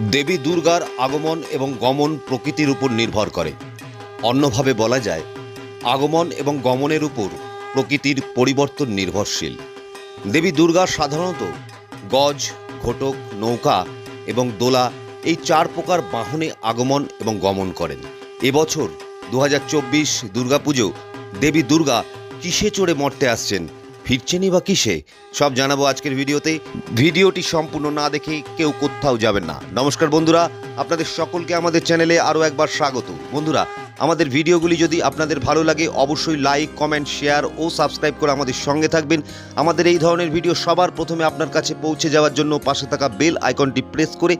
দেবী দুর্গার আগমন এবং গমন প্রকৃতির উপর নির্ভর করে। অন্যভাবে বলা যায়, আগমন এবং গমনের উপর প্রকৃতির পরিবর্তন নির্ভরশীল। দেবী দুর্গা সাধারণত গজ, ঘটক, নৌকা এবং দোলা এই চার প্রকার বাহনে আগমন এবং গমন করেন। এবছর দু হাজার চব্বিশ দুর্গাপুজো দেবী দুর্গা কিসে চড়ে মরতে আসছেন ফিরছেনই বা কিসে? সব জানাব আজকের ভিডিওতে। ভিডিওটি সম্পূর্ণ না দেখে কেউ কোথাও যাবেন না। নমস্কার বন্ধুরা, আপনাদের সকলকে আমাদের চ্যানেলে আরও একবার স্বাগত। বন্ধুরা, আমাদের ভিডিওগুলি যদি আপনাদের ভালো লাগে, অবশ্যই লাইক, কমেন্ট, শেয়ার ও সাবস্ক্রাইব করে আমাদের সঙ্গে থাকবেন। আমাদের এই ধরনের ভিডিও সবার প্রথমে আপনার কাছে পৌঁছে যাওয়ার জন্য পাশে থাকা বেল আইকনটি প্রেস করে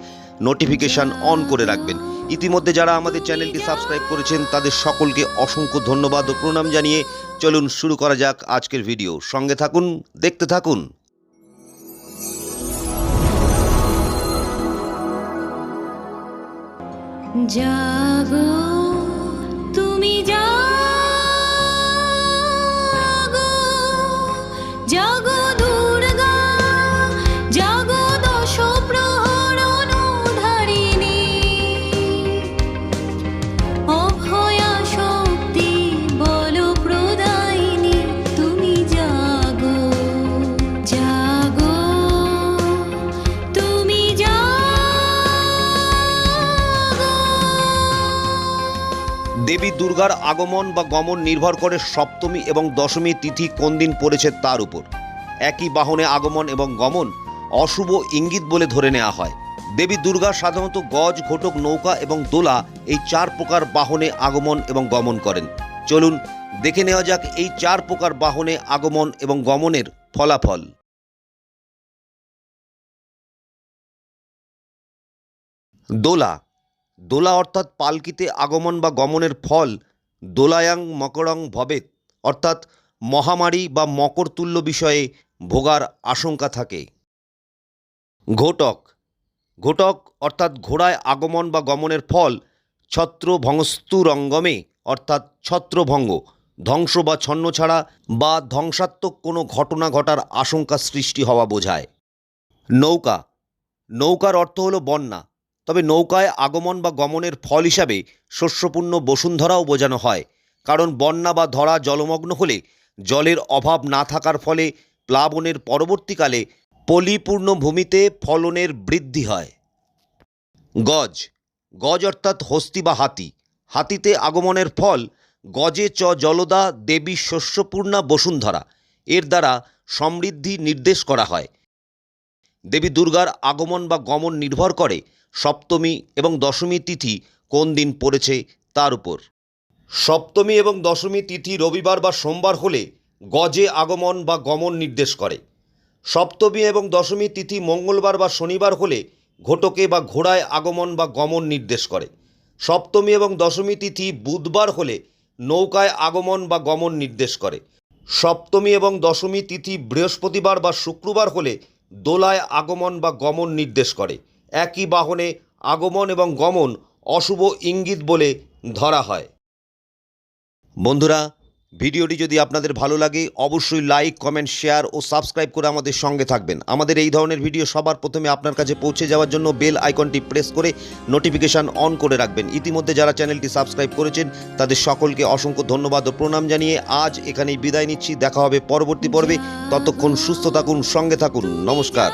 নোটিফিকেশান অন করে রাখবেন। ইতিমধ্যে যারা আমাদের চ্যানেলটি সাবস্ক্রাইব করেছেন, তাদের সকলকে অসংখ্য ধন্যবাদ ও প্রণাম জানিয়ে চলুন শুরু করা যাক আজকের ভিডিও। সঙ্গে থাকুন, দেখতে থাকুন। জাগো দেবী দুর্গার আগমন বা গমন নির্ভর করে সপ্তমী এবং দশমী তিথি কোন দিন পড়েছে তার উপর। একই বাহনে আগমন এবং গমন অশুভ ইঙ্গিত বলে ধরে নেওয়া হয়। দেবী দুর্গা সাধারণত গজ, ঘটক, নৌকা এবং দোলা এই চার প্রকার বাহনে আগমন এবং গমন করেন। চলুন দেখে নেওয়া যাক এই চার প্রকার বাহনে আগমন এবং গমনের ফলাফল। দোলা দোলা অর্থাৎ পালকিতে আগমন বা গমনের ফল, দোলায়াং মকরং ভবেত অর্থাৎ মহামারী বা মকরতুল্য বিষয়ে ভোগার আশঙ্কা থাকে। ঘোটক ঘোটক অর্থাৎ ঘোড়ায় আগমন বা গমনের ফল ছত্র ভংস্তুরঙ্গমে অর্থাৎ ছত্রভঙ্গ, ধ্বংস বা ছন্ন ছাড়া বা ধ্বংসাত্মক কোনো ঘটনা ঘটার আশঙ্কা সৃষ্টি হওয়া বোঝায়। নৌকা, নৌকার অর্থ হলো বন্যা তবে নৌকায় আগমন বা গমনের ফল হিসাবে শস্যপূর্ণ বসুন্ধরাও বোঝানো হয়। কারণ বন্যা বা ধরা জলমগ্ন হলে জলের অভাব না থাকার ফলে প্লাবনের পরবর্তীকালে পলিপূর্ণ ভূমিতে ফলনের বৃদ্ধি হয়। গজ। গজ অর্থাৎ হস্তি বা হাতি। হাতিতে আগমনের ফল গজে চ জলদা দেবী শস্যপূর্ণা বসুন্ধরা। এর দ্বারা সমৃদ্ধি নির্দেশ করা হয়। দেবী দুর্গার আগমন বা গমন নির্ভর করে সপ্তমী এবং দশমী তিথি কোন দিন পড়েছে তার উপর। সপ্তমী এবং দশমী তিথি রবিবার বা সোমবার হলে গজে আগমন বা গমন নির্দেশ করে। সপ্তমী এবং দশমী তিথি মঙ্গলবার বা শনিবার হলে ঘটকে বা ঘোড়ায় আগমন বা গমন নির্দেশ করে। সপ্তমী এবং দশমী তিথি বুধবার হলে নৌকায় আগমন বা গমন নির্দেশ করে। সপ্তমী এবং দশমী তিথি বৃহস্পতিবার বা শুক্রবার হলে দোলায় আগমন বা গমন নির্দেশ করে। একই বাহনে আগমন এবং গমন অশুভ ইঙ্গিত বলে ধরা হয়। বন্ধুরা ভিডিওটি যদি আপনাদের ভালো লাগে, অবশ্যই লাইক কমেন্ট শেয়ার ও সাবস্ক্রাইব করে আমাদের সঙ্গে থাকবেন। আমাদের এই ধরনের ভিডিও সবার প্রথমে আপনার কাছে পৌঁছে যাওয়ার জন্য বেল আইকনটি প্রেস করে নোটিফিকেশান অন করে রাখবেন। ইতিমধ্যে যারা চ্যানেলটি সাবস্ক্রাইব করেছেন, তাদের সকলকে অসংখ্য ধন্যবাদ ও প্রণাম জানিয়ে আজ এখানেই বিদায় নিচ্ছি। দেখা হবে পরবর্তী পর্বে। ততক্ষণ সুস্থ থাকুন, সঙ্গে থাকুন। নমস্কার।